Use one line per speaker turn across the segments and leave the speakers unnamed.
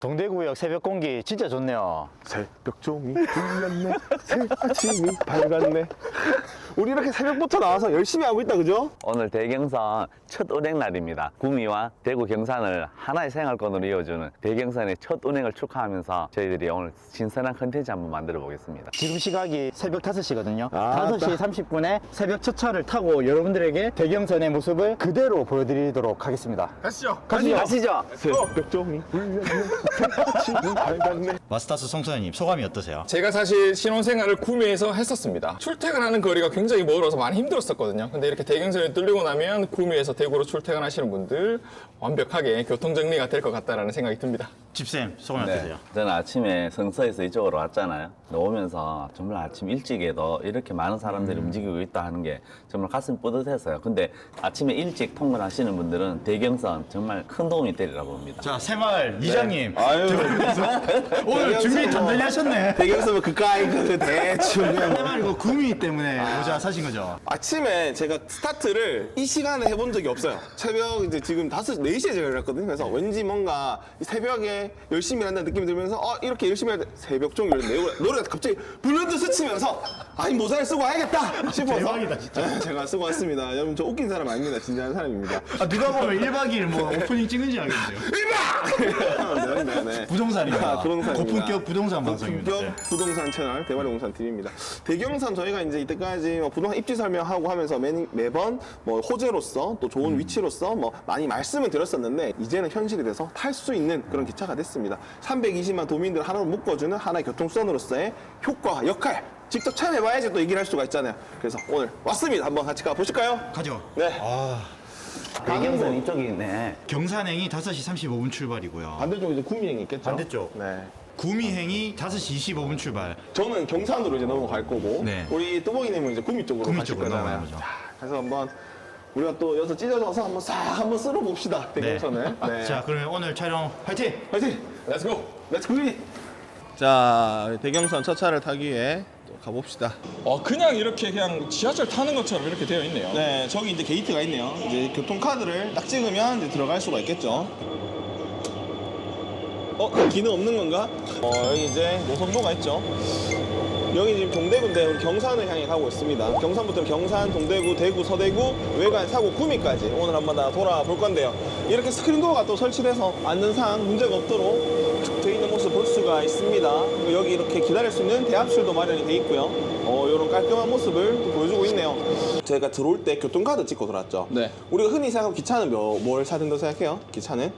동대구역 새벽 공기 진짜 좋네요.
새벽 종이 울렸네 새 아침이 밝았네 우리 이렇게 새벽부터 나와서 열심히 하고 있다 그죠?
오늘 대경선 첫 운행 날입니다. 구미와 대구 경산을 하나의 생활권으로 이어주는 대경선의 첫 운행을 축하하면서 저희들이 오늘 신선한 컨텐츠 한번 만들어 보겠습니다.
지금 시각이 새벽 5시거든요.
아,
5시 30분에 새벽 첫 차를 타고 여러분들에게 대경선의 모습을 그대로 보여드리도록 하겠습니다.
가시죠.
가시죠.
가시죠.
새벽 종이 울렸네
마스타스 송소연님 소감이 어떠세요?
제가 사실 신혼생활을 구미에서 했었습니다. 출퇴근하는 거리가 굉장히 멀어서 많이 힘들었었거든요. 근데 이렇게 대경선이 뚫리고 나면 구미에서 대구로 출퇴근하시는 분들 완벽하게 교통 정리가 될 것 같다라는 생각이 듭니다.
집쌤 소감이 어떠세요?
저는 아침에 성서에서 이쪽으로 왔잖아요. 오면서 정말 아침 일찍에도 이렇게 많은 사람들이 움직이고 있다 하는 게 정말 가슴 뿌듯했어요. 근데 아침에 일찍 통근하시는 분들은 대경선 정말 큰 도움이 되리라 봅니다.
자 새마을 이장님
아유
오늘 준비 단단히 하셨네
대경선은 그까이 그 대충 그냥
새마을 이거 구미 때문에 모자 사신 거죠?
아침에 제가 스타트를 이 시간에 해본 적이 없어요. 새벽 이제 지금 5, 4시에 제가 일어났거든요. 그래서 왠지 뭔가 이 새벽에 열심히 한다는 느낌이 들면서 어, 이렇게 열심히 할때 새벽 노래, 노래가 갑자기 불현듯 스치면서 아이 모자를 쓰고 와야겠다 싶어서
대박이다, 진짜.
네, 제가 쓰고 왔습니다. 여러분 저 웃긴 사람 아닙니다. 진지한 사람입니다.
아, 누가 보면 1박 2일 뭐 오프닝 찍은지 알겠는데요
네, 네, 네.
부동산입니다
아, 부동산입니다.
고품격 부동산 방송입니다
고품격
네.
부동산 채널 대마리 부동산 TV입니다. 대경산 저희가 이제 이때까지 뭐 부동산 입지 설명하고 하면서 매, 매번 뭐 호재로서 또 좋은 위치로서 뭐 많이 말씀을 드렸었는데 이제는 현실이 돼서 탈 수 있는 그런 기차가 됐습니다. 320만 도민들 하나로 묶어주는 하나의 교통수단으로서의 효과, 역할 직접 체험해봐야지 또 얘기를 할 수가 있잖아요. 그래서 오늘 왔습니다. 한번 같이 가보실까요?
가죠
네.
아,
대경선 이쪽이 있네.
경산행이 5시 35분 출발이고요
반대쪽 이제 구미행이 있겠죠?
반대쪽.
네.
구미행이 5시 25분 출발
저는 경산으로 이제 넘어갈 거고
네.
우리 뚜벅이님은 이제 구미 쪽으로
구미
가실
쪽으로
거잖아요.
넘어가는 거죠.
자, 그래서 한번 우리가 또 여기서 찢어져서 한번 싹 한번 쓸어 봅시다 대경선을. 네.
자 그러면 오늘 촬영 화이팅!
화이팅!
렛츠고!
렛츠 구미! 자 대경선 첫 차를 타기 위해 또 가봅시다.
어, 그냥 이렇게 그냥 지하철 타는 것처럼 이렇게 되어 있네요.
네 저기 이제 게이트가 있네요. 이제 교통카드를 딱 찍으면 이제 들어갈 수가 있겠죠. 어 기능 없는 건가? 어 여기 이제 노선도가 있죠. 여기 지금 동대구인데 우리 경산을 향해 가고 있습니다. 경산부터 경산, 동대구, 대구, 서대구, 외관, 사고, 구미까지 오늘 한번 다 돌아볼 건데요. 이렇게 스크린도어가 또 설치돼서 안전상 문제가 없도록 쭉돼 수가 있습니다. 그리고 여기 이렇게 기다릴 수 있는 대합실도 마련이 돼 있고요. 어, 이런 깔끔한 모습을 또 보여주고 있네요. 저희가 들어올 때 교통카드 찍고 들어왔죠.
네.
우리가 흔히 생각하면 기차는 뭐, 뭘 사야 된다고 생각해요? 기차는?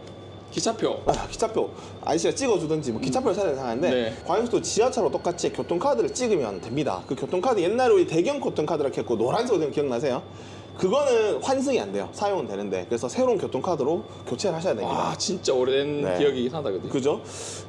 기차표.
아, 기차표 아저씨가 찍어주든지 뭐 기차표를 사야 생각하는데
네.
광역도 지하철로 똑같이 교통카드를 찍으면 됩니다. 그 교통카드 옛날에 우리 대경 교통카드라고 했고 노란색으로 기억나세요? 그거는 환승이 안 돼요. 사용은 되는데 그래서 새로운 교통카드로 교체를 하셔야 됩니다.
아, 진짜 오래된
네.
기억이긴 하다, 그죠?
그죠?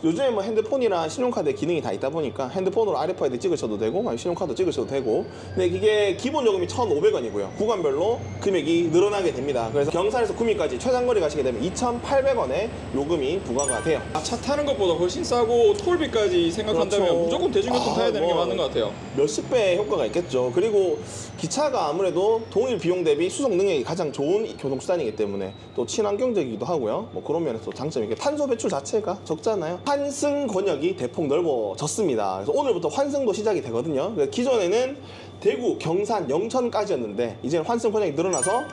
요즘에 뭐 핸드폰이랑 신용카드 기능이 다 있다 보니까 핸드폰으로 RFID 찍으셔도 되고 아니면 신용카드 찍으셔도 되고 근데 이게 기본 요금이 1,500원이고요. 구간별로 금액이 늘어나게 됩니다. 그래서 경산에서 구미까지 최장거리 가시게 되면 2,800원의 요금이 부과가 돼요.
아, 차 타는 것보다 훨씬 싸고 톨비까지 생각한다면
그렇죠.
무조건 대중교통
아,
타야 되는 게
뭐.
맞는 것 같아요.
몇십 배의 효과가 있겠죠. 그리고 기차가 아무래도 동일 비용 대비 수송 능력이 가장 좋은 교통수단이기 때문에 또 친환경적이기도 하고요. 뭐 그런 면에서 장점이 게 탄소 배출 자체가 적잖아요. 환승 권역이 대폭 넓어졌습니다. 그래서 오늘부터 환승도 시작이 되거든요. 기존에는 대구, 경산, 영천까지였는데 이제는 환승 권역이 늘어나서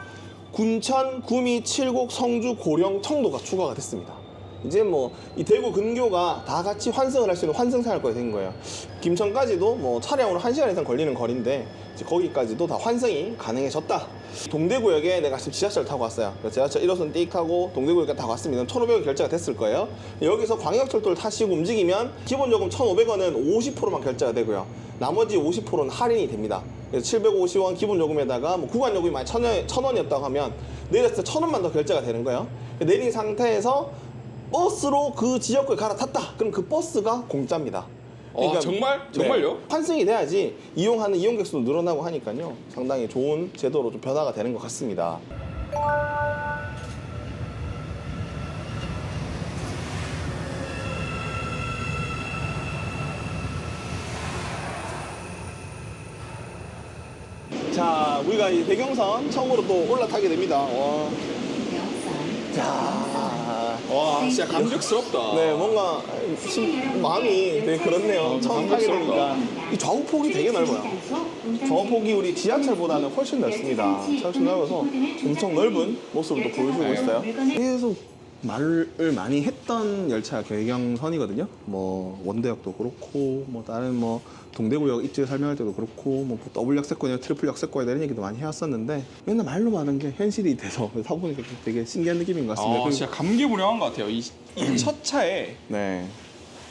군천, 구미, 칠곡, 성주, 고령, 청도가 추가가 됐습니다. 이제 뭐 이 대구 근교가 다 같이 환승을 할 수 있는 환승 생활권이 된 거예요. 김천까지도 뭐 차량으로 1시간 이상 걸리는 거리인데 이제 거기까지도 다 환승이 가능해졌다. 동대구역에 내가 지금 지하철 타고 왔어요. 지하철 1호선 띡 타고 동대구역에 다 왔습니다. 1,500원 결제가 됐을 거예요. 여기서 광역철도를 타시고 움직이면 기본 요금 1,500원은 50%만 결제가 되고요. 나머지 50%는 할인이 됩니다. 그래서 750원 기본 요금에다가 뭐 구간 요금이 만약 1,000원, 1,000원이었다고 하면 내렸을 때 1,000원만 더 결제가 되는 거예요. 내린 상태에서 버스로 그 지역을 갈아탔다. 그럼 그 버스가 공짜입니다.
아, 정말? 정말요?
네, 환승이 돼야지 이용하는 이용객 수도 늘어나고 하니까요. 상당히 좋은 제도로 좀 변화가 되는 것 같습니다. 자, 우리가 이 대경선 처음으로 또 올라타게 됩니다. 와. 자,
와 진짜 감격스럽다.
네, 뭔가 심- 마음이 되게 그렇네요. 처음 타게 되니까 이 좌우폭이 되게 넓어요. 좌우폭이 우리 지하철보다는 훨씬 넓습니다. 훨씬 넓어서 엄청 넓은 모습을 또 보여주고 있어요. 계속 말을 많이 했던 열차 개경선이거든요. 뭐 원대역도 그렇고 뭐 다른 뭐 동대구역 입지 설명할 때도 그렇고 뭐 더블 역세권이나 트리플 역세권이나 이런 얘기도 많이 해왔었는데 맨날 말로 많은 게 현실이 돼서 타보니까 되게 신기한 느낌인 것 같습니다.
아,
그리고-
진짜 감개무량한 것 같아요. 이 첫 차에
네.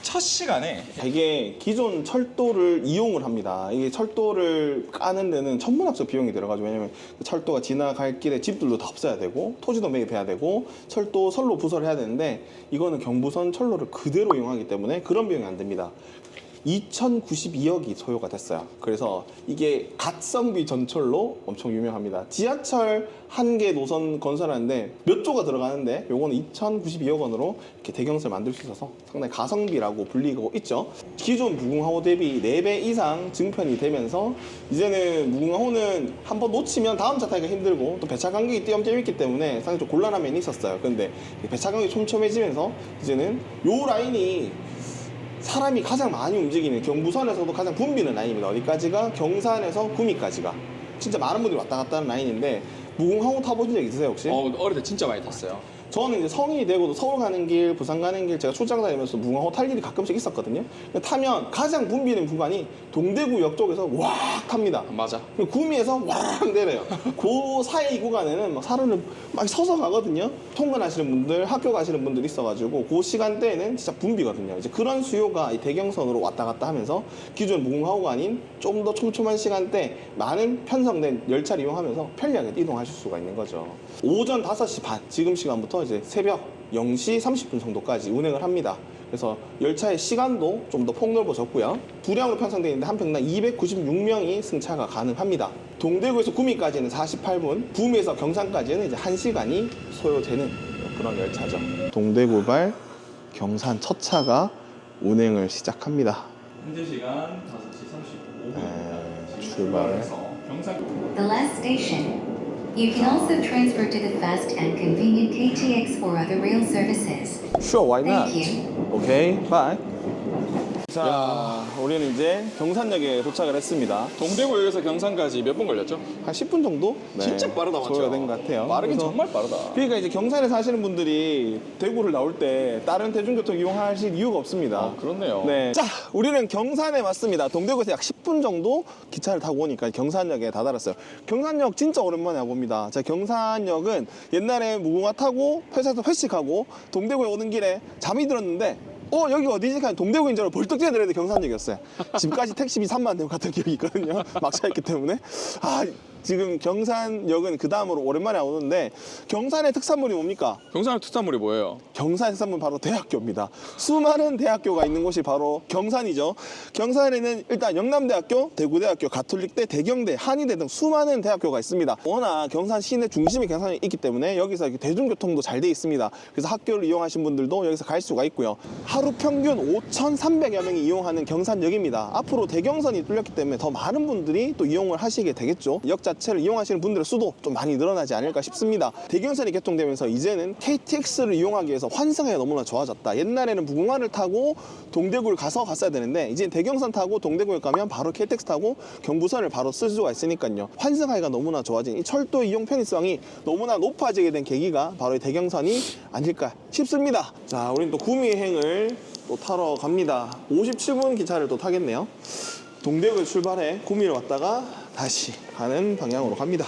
첫 시간에
되게 기존 철도를 이용을 합니다. 이게 철도를 까는 데는 천문학적 비용이 들어가죠. 왜냐면 그 철도가 지나갈 길에 집들도 다 없어야 되고 토지도 매입해야 되고 철도 선로 부설을 해야 되는데 이거는 경부선 철로를 그대로 이용하기 때문에 그런 비용이 안 됩니다. 2,092억이 소요가 됐어요. 그래서 이게 갓성비 전철로 엄청 유명합니다. 지하철 한 개 노선 건설하는데 몇 조가 들어가는데 요거는 2,092억 원으로 이렇게 대경선을 만들 수 있어서 상당히 가성비라고 불리고 있죠. 기존 무궁화호 대비 4배 이상 증편이 되면서 이제는 무궁화호는 한번 놓치면 다음 차 타기가 힘들고 또 배차 간격이 띄엄띄엄 있기 때문에 상당히 좀 곤란한 면이 있었어요. 근데 배차 간격이 촘촘해지면서 이제는 요 라인이 사람이 가장 많이 움직이는 경부선에서도 가장 붐비는 라인입니다. 어디까지가? 경산에서 구미까지가. 진짜 많은 분들이 왔다 갔다 하는 라인인데 무궁화호 타보신 적 있으세요 혹시?
어, 어릴 때 진짜 많이 탔어요.
저는 이제 성인이 되고도 서울 가는 길, 부산 가는 길 제가 출장 다니면서 무궁화호 탈 일이 가끔씩 있었거든요. 근데 타면 가장 붐비는 구간이 동대구역 쪽에서 왁 탑니다.
맞아.
그리고 구미에서 왁 내려요. 그 사이 구간에는 막 사람들 막 서서 가거든요. 통근하시는 분들, 학교 가시는 분들이 있어가지고 그 시간대에는 진짜 붐비거든요. 이제 그런 수요가 이 대경선으로 왔다 갔다 하면서 기존 무궁화호가 아닌 좀 더 촘촘한 시간대 많은 편성된 열차를 이용하면서 편리하게 이동하실 수가 있는 거죠. 오전 5시 반, 지금 시간부터 이제 새벽 0시 30분 정도까지 운행을 합니다. 그래서 열차의 시간도 좀 더 폭넓어졌고요. 두량으로 편성되어 있는데 한 평당 296명이 승차가 가능합니다. 동대구에서 구미까지는 48분, 구미에서 경산까지는 이제 1시간이 소요되는 그런 열차죠. 동대구발 경산 첫 차가 운행을 시작합니다.
현재 시간 5시 35분.
네, 출발.
경산
The last station. You can also transfer to the fast and convenient KTX or other rail services.
Sure, why Thank not?
Thank you.
Okay, bye. 자, 우리는 이제 경산역에 도착을 했습니다.
동대구역에서 경산까지 몇 분 걸렸죠?
한 10분 정도? 네,
진짜 빠르다 맞죠?
된것 같아요.
빠르긴
그래서
정말 빠르다.
그러니까 이제 경산에 사시는 분들이 대구를 나올 때 다른 대중교통 이용하실 이유가 없습니다.
아, 그렇네요.
네. 자, 우리는 경산에 왔습니다. 동대구에서 약 10분 정도 기차를 타고 오니까 경산역에 다다랐어요. 경산역 진짜 오랜만에 와봅니다. 자, 경산역은 옛날에 무궁화 타고 회사에서 회식하고 동대구에 오는 길에 잠이 들었는데 어 여기 어디지? 그냥 동대구인 줄 알고 벌떡 뛰어내렸는데 경산역이었어요. 집까지 택시비 3만 원 내고 갔던 기억이 있거든요. 막차였기 때문에. 아 지금 경산역은 그 다음으로 오랜만에 오는데 경산의 특산물이 뭡니까?
경산의 특산물이 뭐예요?
경산 특산물 바로 대학교입니다. 수많은 대학교가 있는 곳이 바로 경산이죠. 경산에는 일단 영남대학교, 대구대학교, 가톨릭대, 대경대, 한의대 등 수많은 대학교가 있습니다. 워낙 경산 시내 중심에 경산이 있기 때문에 여기서 대중교통도 잘 돼 있습니다. 그래서 학교를 이용하신 분들도 여기서 갈 수가 있고요. 하루 평균 5,300여 명이 이용하는 경산역입니다. 앞으로 대경선이 뚫렸기 때문에 더 많은 분들이 또 이용을 하시게 되겠죠. 역자 체를 이용하시는 분들의 수도 좀 많이 늘어나지 않을까 싶습니다. 대경선이 개통되면서 이제는 KTX를 이용하기 위해서 환승이 너무나 좋아졌다. 옛날에는 무궁화를 타고 동대구를 가서 갔어야 되는데 이제 대경선 타고 동대구에 가면 바로 KTX 타고 경부선을 바로 쓸 수가 있으니까요. 환승하기가 너무나 좋아진 이 철도 이용 편의성이 너무나 높아지게 된 계기가 바로 이 대경선이 아닐까 싶습니다. 자, 우리는 또 구미행을 또 타러 갑니다. 57분 기차를 또 타겠네요. 동대구에 출발해 구미를 왔다가 다시 가는 방향으로 갑니다.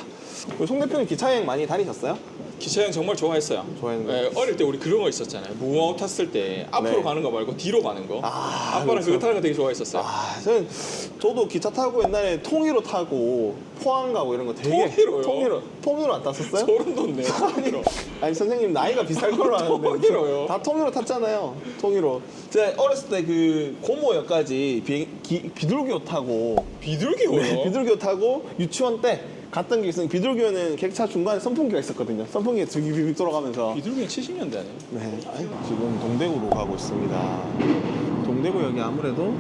송 대표님 기차여행 많이 다니셨어요?
기차여행 정말 좋아했어요.
좋아했는데.
네, 어릴 때 우리 그런 거 있었잖아요. 무궁화 탔을 때 앞으로
네.
가는 거 말고 뒤로 가는 거.
아,
아, 빠는
그렇죠.
그거 타는 거 되게 좋아했었어요.
아, 저는 저도 기차 타고 옛날에 통일호 타고 포항 가고 이런 거 되게
통일호요?
통일호 통일호 안 탔었어요?
소름 돋네.
아니, 아니 선생님 나이가 비쌀 걸로 아는데
통일호요?
다 통일호 탔잖아요. 통일호. 제가 어렸을 때 그 고모역까지 비, 기- 비둘기호 타고
비둘기요?
네, 비둘기호 타고 유치원 때 갔던 게 있어요. 비둘기호는 객차 중간에 선풍기가 있었거든요. 선풍기에 비비비 돌아가면서
비둘기는 70년대 아니에요?
네, 지금 동대구로 가고 있습니다. 동대구역이 아무래도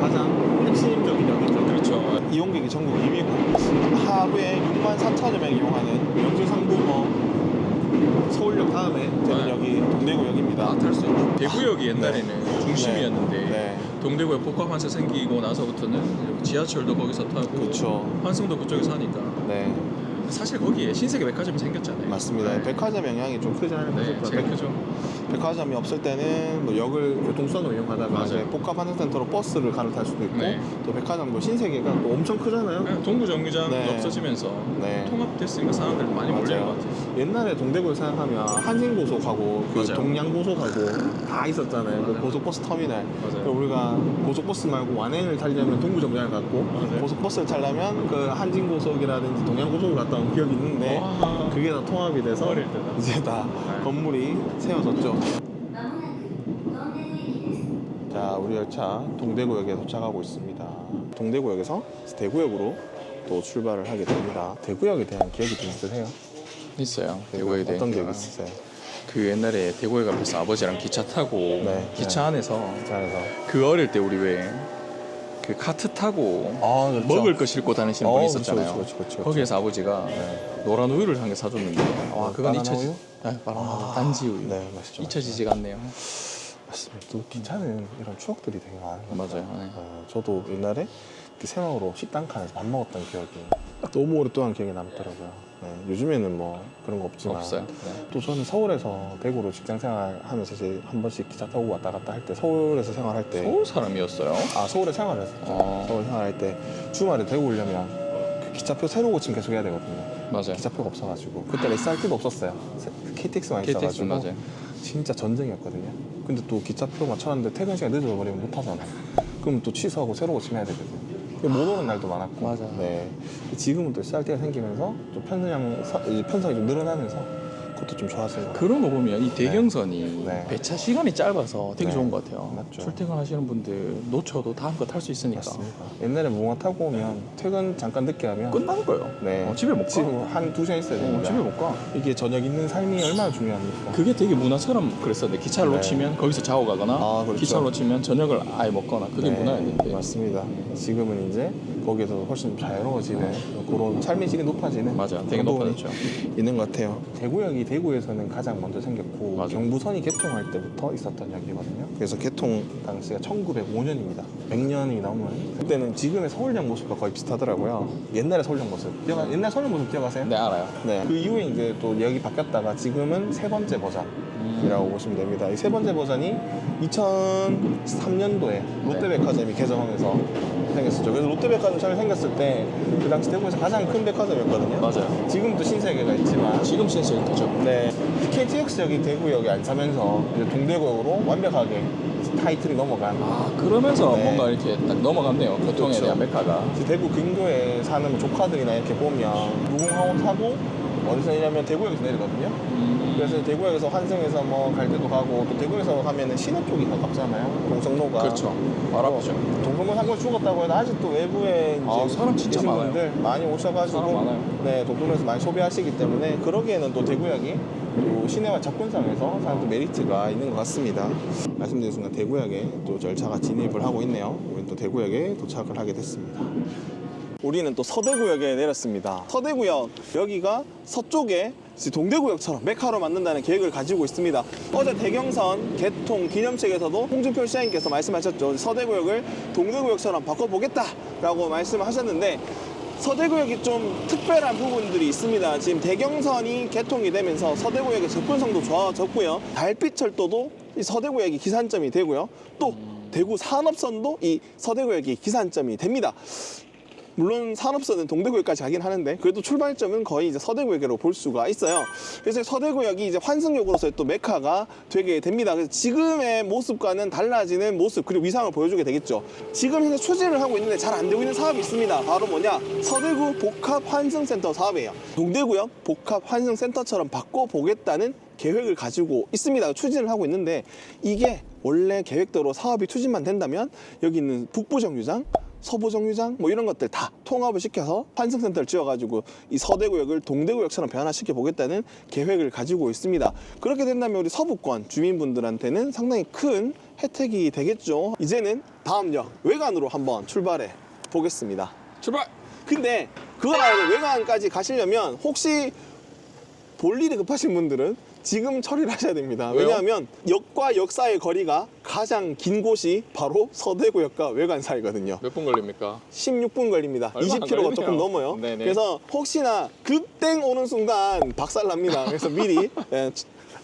가장 핵심적인 역이죠.
그렇죠.
이용객이 전국 2위고 하루에 6만 4천 여 명 이용하는 명지상부 뭐 서울역 다음에 되는
네.
역이 동대구역입니다.
다탈 수 있죠. 대구역이 옛날에는 중심이었는데
네.
동대구에 복합환승 생기고 나서부터는 지하철도 거기서 타고
그렇죠.
환승도 그쪽에서 하니까
네,
사실 거기에 신세계 백화점이 생겼잖아요.
맞습니다.
네.
백화점 영향이 좀 크지 않을까
네. 제일
백-
크죠.
백화점이 없을 때는 뭐 역을 교통수단으로 이용하다가
맞아요.
이제 복합환승센터로 버스를 갈아탈 수도 있고
네.
또 백화점도 신세계가 또 엄청 크잖아요.
그냥 동구 정류장이
네.
없어지면서
네.
통합됐으니까 사람들 많이
맞아요. 옛날에 동대구를 생각하면 한진고속 가고 그 동양고속 가고 다 있었잖아요. 그 맞아요. 고속버스 터미널.
맞아요.
그러니까 우리가 고속버스 말고 완행을 타려면 동부정장을 갔고
맞아요.
고속버스를 타려면 그 한진고속이라든지 동양고속을 갔다 온 기억이 있는데
와.
그게 다 통합이 돼서 이제 다
네.
건물이 세워졌죠. 자, 우리 열차 동대구역에 도착하고 있습니다. 동대구역에서 대구역으로 또 출발을 하게 됩니다. 대구역에 대한 기억이 좀 있으세요?
있어요. 대구에 대해.
어떤 기억이 있으세요?
그 옛날에 대구에 가면서 아버지랑 기차 타고
네.
기차 안에서
잘해서.
그 어릴 때 우리 왜 그 카트 타고
아, 그렇죠.
먹을 거 싣고 다니시는
어,
분이
그렇죠,
있었잖아요.
그렇죠, 그렇죠, 그렇죠.
거기에서 아버지가 노란 우유를 한 개 사줬는데 와
어,
그건
바나나
잊혀지
우유?
네, 바나나 단지 우유
네, 맛있죠,
잊혀지지가 않네요.
맞습니다. 또 기차는 이런 추억들이 되게 많은 것 같아요.
맞아요. 네.
어, 저도 옛날에 그 새마을로 식당 칸에서 밥 먹었던 기억이 너무 오랫동안 기억에 남더라고요. 네, 요즘에는 뭐 그런 거 없지만
없어요. 네.
또 저는 서울에서 대구로 직장 생활하면서 이제 한 번씩 기차 타고 왔다 갔다 할 때 서울에서 생활할 때
서울 사람이었어요.
아 서울에 생활을 했었죠.
어.
서울 생활할 때 주말에 대구 오려면 그 기차표 새로 고침 계속 해야 되거든요.
맞아요.
기차표가 없어가지고 그때 SRT도 없었어요. KTX만
KTX
있어가지고
맞아요.
진짜 전쟁이었거든요. 근데 또 기차표 맞춰놨는데 퇴근 시간 늦어져 버리면 못 타잖아요. 그럼 또 취소하고 새로 고침해야 되거든요. 못 오는 날도 많았고.
맞아요.
네. 지금은 또 SRT가 생기면서 좀 편성 편성이 좀 늘어나면서 그것도 좀 같아요.
그런 거 보면 이 대경선이
네.
배차 시간이 짧아서 되게
네.
좋은 것 같아요.
맞죠.
출퇴근하시는 분들 놓쳐도 다음 거 탈 수 있으니까
맞습니다. 옛날에 몽화 타고 오면 퇴근 잠깐 늦게 하면
끝나는 거예요.
네.
어, 집에 못 가.
지금 한두 시간 있어야
어,
됩니다.
집에 못 가.
이게 저녁 있는 삶이 얼마나 중요합니까?
그게 되게 문화처럼 그랬었는데 기차를
네.
놓치면 거기서 자고 가거나
아, 그렇죠.
기차를 놓치면 저녁을 아예 먹거나 그게
네,
문화였는데
맞습니다. 지금은 이제 거기에서 훨씬 자유로워지는 그런 삶의 질이 높아지는
맞아요. 되게
그런 부분이
높아졌죠.
있는 것 같아요. 대구역이 대구에서는 가장 먼저 생겼고
맞아요.
경부선이 개통할 때부터 있었던 역이거든요. 그래서 개통 당시가 1905년입니다. 100년이 넘은 그때는 지금의 서울역 모습과 거의 비슷하더라고요. 옛날의 서울역 모습 기억 옛날 서울역 모습 기억하세요?
네 알아요.
네. 그 이후에 이제 또 역이 바뀌었다가 지금은 세 번째 버전이라고 보시면 됩니다. 이 세 번째 버전이 2003년도에 롯데백화점이 개점하면서 생겼었죠. 그래서 롯데백화점 처음 생겼을 때 그 당시 대구에서 가장 큰 백화점이었거든요.
맞아요.
지금도 신세계가 있지만
지금 신세계죠.
네. KTX역이 대구역에 안 차면서 이제 동대구역으로 완벽하게 타이틀이 넘어간
아 그러면서
네.
뭔가 이렇게 딱 넘어갔네요. 교통에
그렇죠.
대한 메카가.
이제 대구 근교에 사는 뭐 조카들이나 이렇게 보면 무궁화호 타고 어디서 내냐면 대구역에서 내리거든요.
음,
그래서 대구역에서 환승해서 뭐 갈 때도 가고 또 대구에서 가면은 시내 쪽이 가깝잖아요. 동성로가.
그렇죠. 바로 앞이죠.
동성로 상권 죽었다고 해도 아직도 외부에 이제
아, 사람 진짜
계신
많아요.
분들 많이 오셔가지고
사람 많아요.
네 동성로에서 많이 소비하시기 때문에 그러기에는 또 대구역이 또 시내와 접근성에서 사람들 메리트가 있는 것 같습니다. 말씀드린 순간 대구역에 또 열차가 진입을 하고 있네요. 우리는 또 대구역에 도착을 하게 됐습니다. 우리는 또 서대구역에 내렸습니다. 서대구역 여기가 서쪽에 동대구역처럼 메카로 만든다는 계획을 가지고 있습니다. 어제 대경선 개통 기념책에서도 홍준표 시장님께서 말씀하셨죠. 서대구역을 동대구역처럼 바꿔보겠다라고 말씀하셨는데 서대구역이 좀 특별한 부분들이 있습니다. 지금 대경선이 개통이 되면서 서대구역의 접근성도 좋아졌고요. 달빛철도도 이 서대구역이 기산점이 되고요. 또 대구 산업선도 이 서대구역이 기산점이 됩니다. 물론 산업선은 동대구역까지 가긴 하는데 그래도 출발점은 거의 이제 서대구역으로 볼 수가 있어요. 그래서 서대구역이 이제 환승역으로서의 또 메카가 되게 됩니다. 그래서 지금의 모습과는 달라지는 모습 그리고 위상을 보여주게 되겠죠. 지금 현재 추진을 하고 있는데 잘 안 되고 있는 사업이 있습니다. 바로 뭐냐 서대구 복합 환승센터 사업이에요. 동대구역 복합 환승센터처럼 바꿔보겠다는 계획을 가지고 있습니다. 추진을 하고 있는데 이게 원래 계획대로 사업이 추진만 된다면 여기 있는 북부 정류장 서부 정류장 뭐 이런 것들 다 통합을 시켜서 환승센터를 지어가지고 이 서대구역을 동대구역처럼 변화시켜 보겠다는 계획을 가지고 있습니다. 그렇게 된다면 우리 서부권 주민분들한테는 상당히 큰 혜택이 되겠죠. 이제는 다음 역 외관으로 한번 출발해 보겠습니다.
출발.
근데 그걸 알고 외관까지 가시려면 혹시 볼 일이 급하신 분들은 지금 처리를 하셔야 됩니다. 왜냐하면 역과 역 사이의 거리가 가장 긴 곳이 바로 서대구역과 외관 사이거든요.
몇 분 걸립니까?
16분 걸립니다.
얼마 안
20km가
걸리네요.
조금 넘어요.
네네.
그래서 혹시나 급땡 오는 순간 박살 납니다. 그래서 미리 예,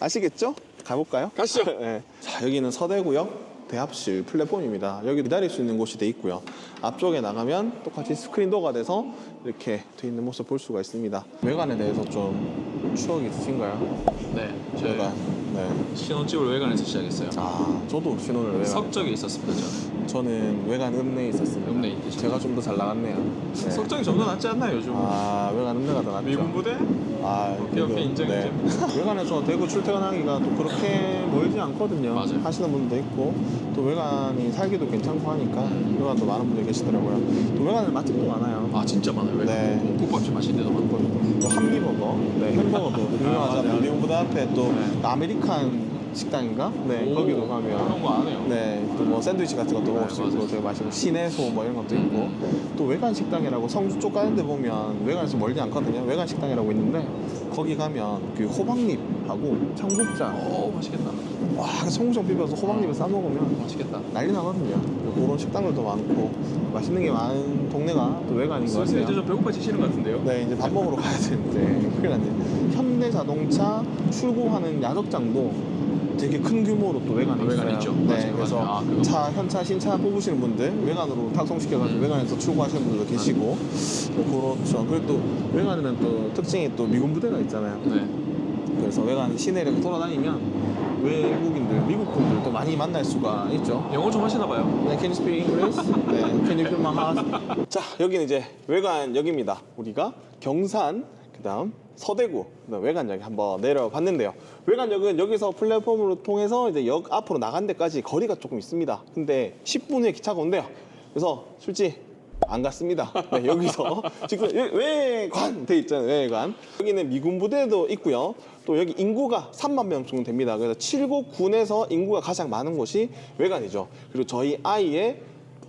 아시겠죠? 가볼까요?
가시죠.
예. 자 여기는 서대구역 대합실 플랫폼입니다. 여기 기다릴 수 있는 곳이 돼 있고요. 앞쪽에 나가면 똑같이 스크린도어가 돼서 이렇게 돼 있는 모습 볼 수가 있습니다. 외관에 대해서 좀 추억이 있으신가요?
네, 저희
외관. 네.
신혼집을 외관에서 시작했어요.
아 저도 신혼을 외관.
석적에 있었습니다, 저는.
저는 외관 읍내에 있었습니다.
읍내에 있으셨죠.
제가 좀 더 잘 나갔네요. 네.
석적이 좀더 낫지 않나요, 요즘?
아 외관 낫죠.
미군 부대?
아,
오케이, 오케이, 인정,
외관에서 대구 출퇴근하기가 또 그렇게 멀지 않거든요.
맞아요.
하시는 분도 있고 또 외관이 살기도 괜찮고 하니까 외관도 많은 분들이 계시더라고요. 또 외관에 맛집도 많아요.
아, 진짜 많아요. 외관.
네.
국밥집 맛있는 데도 많고.
또 한미버거, 네, 햄버거도 유명하잖아요.
맞아요.
미용부대 앞에 또
네.
아메리칸 식당인가? 네,
오,
거기도
그런
가면
거안 해요.
네, 또 뭐 샌드위치 같은 것도 먹을 수 있고
맞아요.
되게 맛있고 시내소 뭐 이런 것도 있고 또 외관 식당이라고 성수 쪽 가는 데 보면 외관에서 멀지 않거든요. 외관 식당이라고 있는데 거기 가면 그 호박잎하고 청국장
오, 맛있겠다.
와, 그 청국장 비벼서 호박잎을 싸 먹으면
맛있겠다.
난리 나거든요. 그런 식당들도 많고 맛있는 게 많은 동네가 또 외관인 것
슬슬 이제
같아요.
좀 배고파지시는 것 같은데요?
네, 이제 밥 먹으러 가야 되는데 큰일 났네. 현대 자동차 출고하는 야적장도 되게 큰 규모로 또 외관에
아, 외관
있어요.
있죠.
네,
맞아요,
그래서
맞아요. 아, 그거.
차 현차 신차 뽑으시는 분들 외관으로 탁송시켜가지고
음.
외관에서 출고하시는 분들도 계시고 또 그렇죠. 그리고 또 외관에는 또 특징이 또 미군 부대가 있잖아요.
네.
그래서 외관 시내를 돌아다니면 외국인들, 미국 분들도 많이 만날 수가 있죠.
영어 좀 하시나 봐요.
네, can you speak English? 네, can you feel my heart? 자, 여기는 이제 외관 역입니다. 우리가 경산, 그다음 서대구, 그다음 외관역에 한번 내려봤는데요. 외관역은 여기서 플랫폼으로 통해서 이제 역 앞으로 나간 데까지 거리가 조금 있습니다. 근데 10분 후에 기차가 온대요. 그래서 솔직히 안 갔습니다. 네, 여기서 지금 외관 돼 있잖아요. 외관. 여기는 미군 부대도 있고요. 또 여기 인구가 3만 명 정도 됩니다. 그래서 칠곡 군에서 인구가 가장 많은 곳이 외관이죠. 그리고 저희 아이의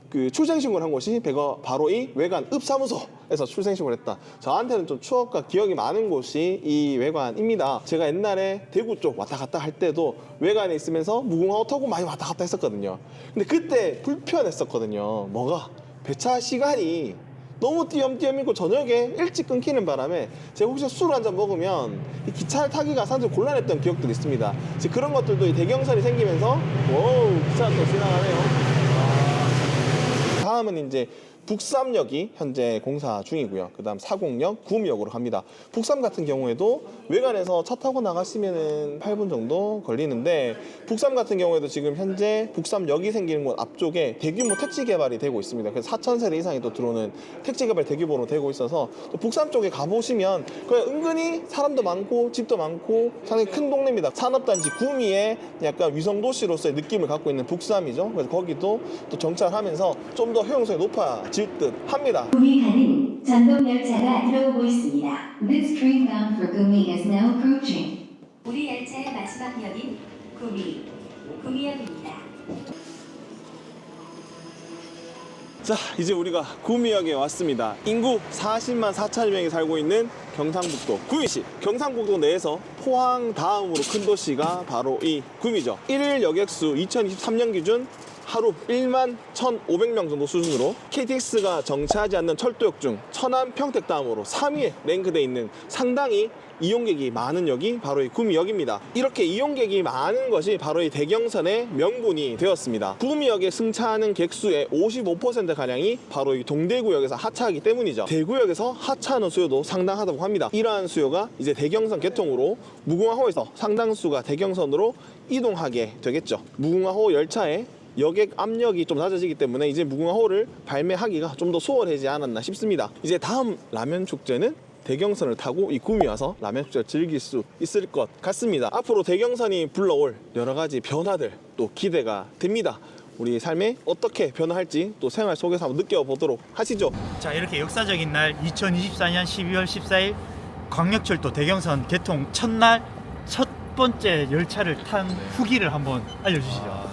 그 출생신고를 한 곳이 배가 바로 이 외관 읍사무소에서 출생신고를 했다. 저한테는 좀 추억과 기억이 많은 곳이 이 외관입니다. 제가 옛날에 대구 쪽 왔다 갔다 할 때도 외관에 있으면서 무궁화호 타고 많이 왔다 갔다 했었거든요. 근데 그때 불편했었거든요. 뭐가? 배차 시간이 너무 띄엄띄엄이고 저녁에 일찍 끊기는 바람에 제가 혹시 술 한 잔 먹으면 이 기차를 타기가 사실 곤란했던 기억들이 있습니다. 이제 그런 것들도 이 대경선이 생기면서 오 기차가 또 지나가네요. 다음은 이제 북삼역이 현재 공사 중이고요. 그 다음 사곡역, 구미역으로 갑니다. 북삼 같은 경우에도 외관에서 차 타고 나가시면은 8분 정도 걸리는데 북삼 같은 경우에도 지금 현재 북삼역이 생기는 곳 앞쪽에 대규모 택지 개발이 되고 있습니다. 그래서 4천 세대 이상이 또 들어오는 택지 개발 대규모로 되고 있어서 또 북삼 쪽에 가보시면 은근히 사람도 많고 집도 많고 상당히 큰 동네입니다. 산업단지 구미의 약간 위성도시로서의 느낌을 갖고 있는 북삼이죠. 그래서 거기도 또 정착하면서 좀 더 효용성이 높아질 듯 합니다.
구미 가는 전동 열차가 들어오고 있습니다.
This train bound for Gumi is now approaching.
우리 열차의 마지막 역인 구미, 구미역입니다.
자, 이제 우리가 구미역에 왔습니다. 인구 40만 4천여 명이 살고 있는 경상북도 구미시. 경상북도 내에서 포항 다음으로 큰 도시가 바로 이 구미죠. 1일 여객수 2023년 기준 하루 1만 1,500명 정도 수준으로 KTX가 정차하지 않는 철도역 중 천안, 평택 다음으로 3위에 랭크돼 있는 상당히 이용객이 많은 역이 바로 이 구미역입니다. 이렇게 이용객이 많은 것이 바로 이 대경선의 명분이 되었습니다. 구미역에 승차하는 객수의 55%가량이 바로 이 동대구역에서 하차하기 때문이죠. 대구역에서 하차하는 수요도 상당하다고 합니다. 이러한 수요가 이제 대경선 개통으로 무궁화호에서 상당수가 대경선으로 이동하게 되겠죠. 무궁화호 열차에 여객 압력이 좀 낮아지기 때문에 이제 무궁화호를 발매하기가 좀 더 수월하지 않았나 싶습니다. 이제 다음 라면 축제는 대경선을 타고 이 구미 와서 라면 축제를 즐길 수 있을 것 같습니다. 앞으로 대경선이 불러올 여러 가지 변화들 또 기대가 됩니다. 우리 삶에 어떻게 변화할지 또 생활 속에서 한번 느껴보도록 하시죠.
자 이렇게 역사적인 날 2024년 12월 14일 광역철도 대경선 개통 첫날 첫 번째 열차를 탄 후기를 한번 알려주시죠.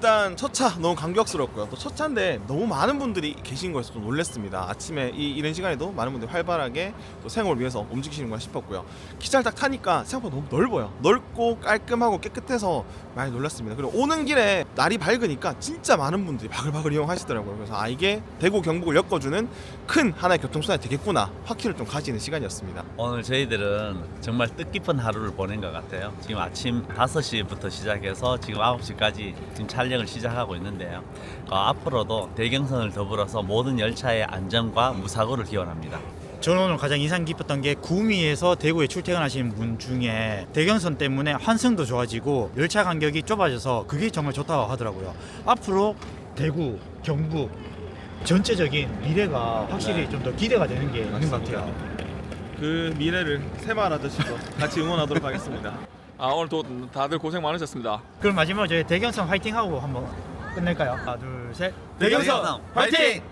일단 첫 차 너무 감격스럽고요. 또 첫 차인데 너무 많은 분들이 계신 거에서 좀 놀랐습니다. 아침에 이 이런 시간에도 많은 분들이 활발하게 또 생업을 위해서 움직이시는구나 싶었고요. 기차를 딱 타니까 생각보다 너무 넓어요. 넓고 깔끔하고 깨끗해서 많이 놀랐습니다. 그리고 오는 길에 날이 밝으니까 진짜 많은 분들이 바글바글 이용하시더라고요. 그래서 아 이게 대구 경북을 엮어주는 큰 하나의 교통수단이 되겠구나 확신을 좀 가지는 시간이었습니다.
오늘 저희들은 정말 뜻깊은 하루를 보낸 것 같아요. 지금 아침 5시부터 시작해서 지금 9시까지 지금 촬영 을 시작하고 있는데요. 어, 앞으로도 대경선을 더불어서 모든 열차의 안전과 무사고를 기원합니다.
저는 오늘 가장 인상 깊었던 게 구미에서 대구에 출퇴근하시는 분 중에 대경선 때문에 환승도 좋아지고 열차 간격이 좁아져서 그게 정말 좋다고 하더라고요. 앞으로 대구, 경북 전체적인 미래가 확실히 좀 더 기대가 되는 게 있는 것 같아요.
그 미래를 새말아드시고 같이 응원하도록 하겠습니다.
아 오늘 또 다들 고생 많으셨습니다.
그럼 마지막으로 저희 대경선 화이팅하고 한번 끝낼까요? 하나, 둘, 셋.
대경선 화이팅!